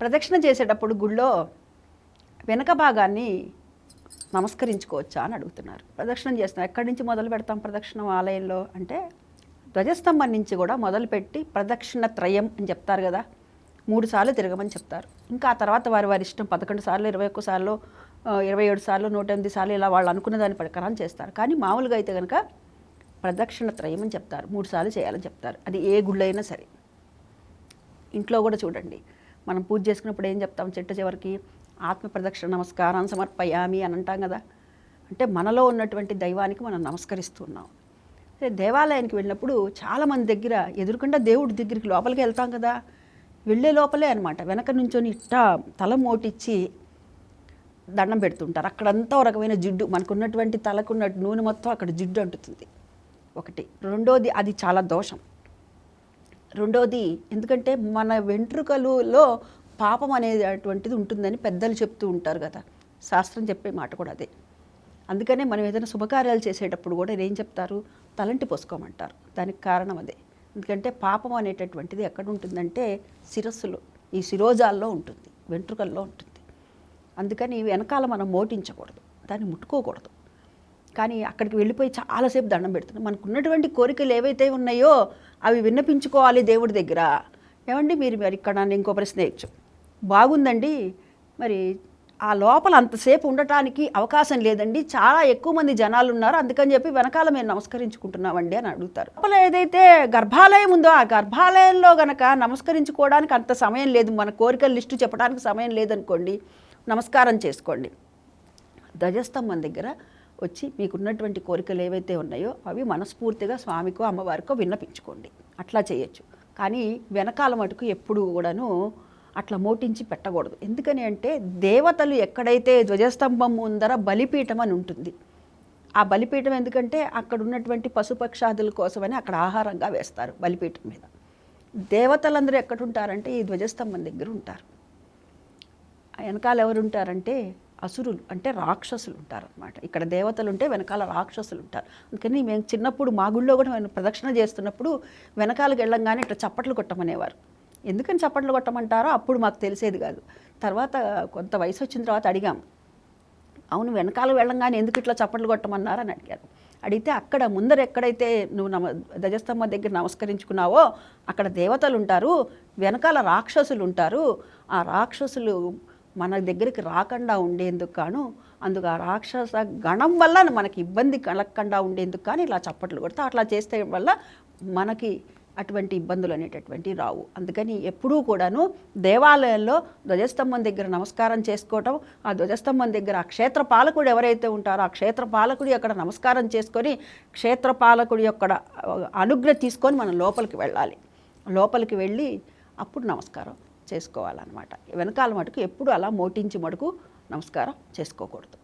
ప్రదక్షిణ చేసేటప్పుడు గుళ్ళో వెనక భాగాన్ని నమస్కరించుకోవచ్చా అని అడుగుతున్నారు. ప్రదక్షిణం చేస్తున్నారు. ఎక్కడి నుంచి మొదలు పెడతాం ప్రదక్షిణం ఆలయంలో అంటే ధ్వజస్తంభం నుంచి కూడా మొదలుపెట్టి ప్రదక్షిణ త్రయం అని చెప్తారు కదా. మూడు సార్లు తిరగమని చెప్తారు. ఇంకా ఆ తర్వాత వారి వారి ఇష్టం పదకొండు సార్లు ఇరవై ఒక్క సార్లు ఇరవై ఏడు సార్లు నూట ఎనిమిది సార్లు ఇలా వాళ్ళు అనుకున్న దాని ప్రకారం చేస్తారు. కానీ మామూలుగా అయితే కనుక ప్రదక్షిణ త్రయం అని చెప్తారు. మూడు సార్లు చేయాలని చెప్తారు. అది ఏ గుళ్ళైనా సరే. ఇంట్లో కూడా చూడండి. మనం పూజ చేసుకున్నప్పుడు ఏం చెప్తాం? చెట్టు చివరికి ఆత్మ ప్రదక్షిణ నమస్కారం సమర్పయామి అని అంటాం కదా. అంటే మనలో ఉన్నటువంటి దైవానికి మనం నమస్కరిస్తున్నాం. అదే దేవాలయానికి వెళ్ళినప్పుడు చాలామంది దగ్గర ఎదురుకుండా దేవుడి దగ్గరికి లోపలికి వెళ్తాం కదా. వెళ్ళే లోపలే అనమాట వెనక నుంచొని ఇట్టా తల మోటిచ్చి దండం పెడుతుంటారు. అక్కడంతా ఒక రకమైన జిడ్డు. మనకున్నటువంటి తలకున్న నూనె మొత్తం అక్కడ జిడ్డు అంటుతుంది. ఒకటి. రెండోది అది చాలా దోషం. రెండోది ఎందుకంటే మన వెంట్రుకలలో పాపం అనేటువంటిది ఉంటుందని పెద్దలు చెప్తూ ఉంటారు కదా. శాస్త్రం చెప్పే మాట కూడా అదే. అందుకనే మనం ఏదైనా శుభకార్యాలు చేసేటప్పుడు కూడా ఏం చెప్తారు? తలంటి పోసుకోమంటారు. దానికి కారణం అదే. ఎందుకంటే పాపం అనేటటువంటిది ఎక్కడ ఉంటుందంటే శిరస్సులో ఈ శిరోజాల్లో ఉంటుంది వెంట్రుకల్లో ఉంటుంది. అందుకని వెనకాల మనం మోటించకూడదు. దాన్ని ముట్టుకోకూడదు. కానీ అక్కడికి వెళ్ళిపోయి చాలాసేపు దండం పెడుతున్నాం మనకున్నటువంటి కోరికలు ఏవైతే ఉన్నాయో అవి విన్నపించుకోవాలి దేవుడి దగ్గర. ఏమండి మీరు మరి ఇక్కడ నన్ను ఇంకో ప్రశ్న వేయచ్చు బాగుందండి. మరి ఆ లోపల అంతసేపు ఉండటానికి అవకాశం లేదండి. చాలా ఎక్కువ మంది జనాలు ఉన్నారు. అందుకని చెప్పి వెనకాల మేము నమస్కరించుకుంటున్నామండి అని అడుగుతారు. లోపల ఏదైతే గర్భాలయం ఉందో ఆ గర్భాలయంలో గనక నమస్కరించుకోవడానికి అంత సమయం లేదు. మన కోరికల లిస్టు చెప్పడానికి సమయం లేదనుకోండి. నమస్కారం చేసుకోండి. ధ్వజస్తంభం దగ్గర వచ్చి మీకున్నటువంటి కోరికలు ఏవైతే ఉన్నాయో అవి మనస్ఫూర్తిగా స్వామికో అమ్మవారికో విన్నపించుకోండి. అట్లా చేయొచ్చు. కానీ వెనకాల మటుకు ఎప్పుడు కూడాను అట్లా మోటించి పెట్టకూడదు. ఎందుకని అంటే దేవతలు ఎక్కడైతే ధ్వజస్తంభం ముందర బలిపీఠం అని ఉంటుంది ఆ బలిపీఠం ఎందుకంటే అక్కడ ఉన్నటువంటి పశుపక్షాదుల కోసమని అక్కడ ఆహారంగా వేస్తారు బలిపీఠం మీద. దేవతలందరూ ఎక్కడుంటారంటే ఈ ధ్వజస్తంభం దగ్గర ఉంటారు. ఆ వెనకాల ఎవరుంటారంటే అసురులు అంటే రాక్షసులు ఉంటారనమాట ఇక్కడ దేవతలు ఉంటే వెనకాల రాక్షసులు ఉంటారు. అందుకని మేము చిన్నప్పుడు మా గుళ్ళో కూడా మేము ప్రదక్షిణ చేస్తున్నప్పుడు వెనకాలకు వెళ్ళంగానే ఇట్లా చప్పట్లు కొట్టమనేవారు. ఎందుకని చప్పట్లు కొట్టమంటారో అప్పుడు మాకు తెలిసేది కాదు. తర్వాత కొంత వయసు వచ్చిన తర్వాత అడిగాం అవును వెనకాల వెళ్ళంగానే ఎందుకు ఇట్లా చప్పట్లు కొట్టమన్నారు అని అడిగారు. అడిగితే అక్కడ ముందర ఎక్కడైతే నువ్వు నమ ధ్వజస్తంభ దగ్గర నమస్కరించుకున్నావో అక్కడ దేవతలు ఉంటారు వెనకాల రాక్షసులు ఉంటారు ఆ రాక్షసులు మన దగ్గరికి రాకుండా ఉండేందుకు కాను అందుకు ఆ రాక్షస గణం వల్ల మనకి ఇబ్బంది కలగకుండా ఉండేందుకు కానీ ఇలా చప్పట్లు కొడితే అట్లా చేస్తే వల్ల మనకి అటువంటి ఇబ్బందులు అనేటటువంటి రావు. అందుకని ఎప్పుడూ కూడాను దేవాలయంలో ధ్వజస్తంభం దగ్గర నమస్కారం చేసుకోవటం ఆ ధ్వజస్తంభం దగ్గర ఆ క్షేత్ర పాలకుడు ఎవరైతే ఉంటారో ఆ క్షేత్ర పాలకుడి అక్కడ నమస్కారం చేసుకొని క్షేత్ర పాలకుడి యొక్క అనుగ్రహ తీసుకొని మనం లోపలికి వెళ్ళాలి. లోపలికి వెళ్ళి అప్పుడు నమస్కారం. చేసుకోవాలన్నమాట. వెనకాల మటుకు ఎప్పుడు అలా మోటించి మటుకు నమస్కారం చేసుకోకూడదు.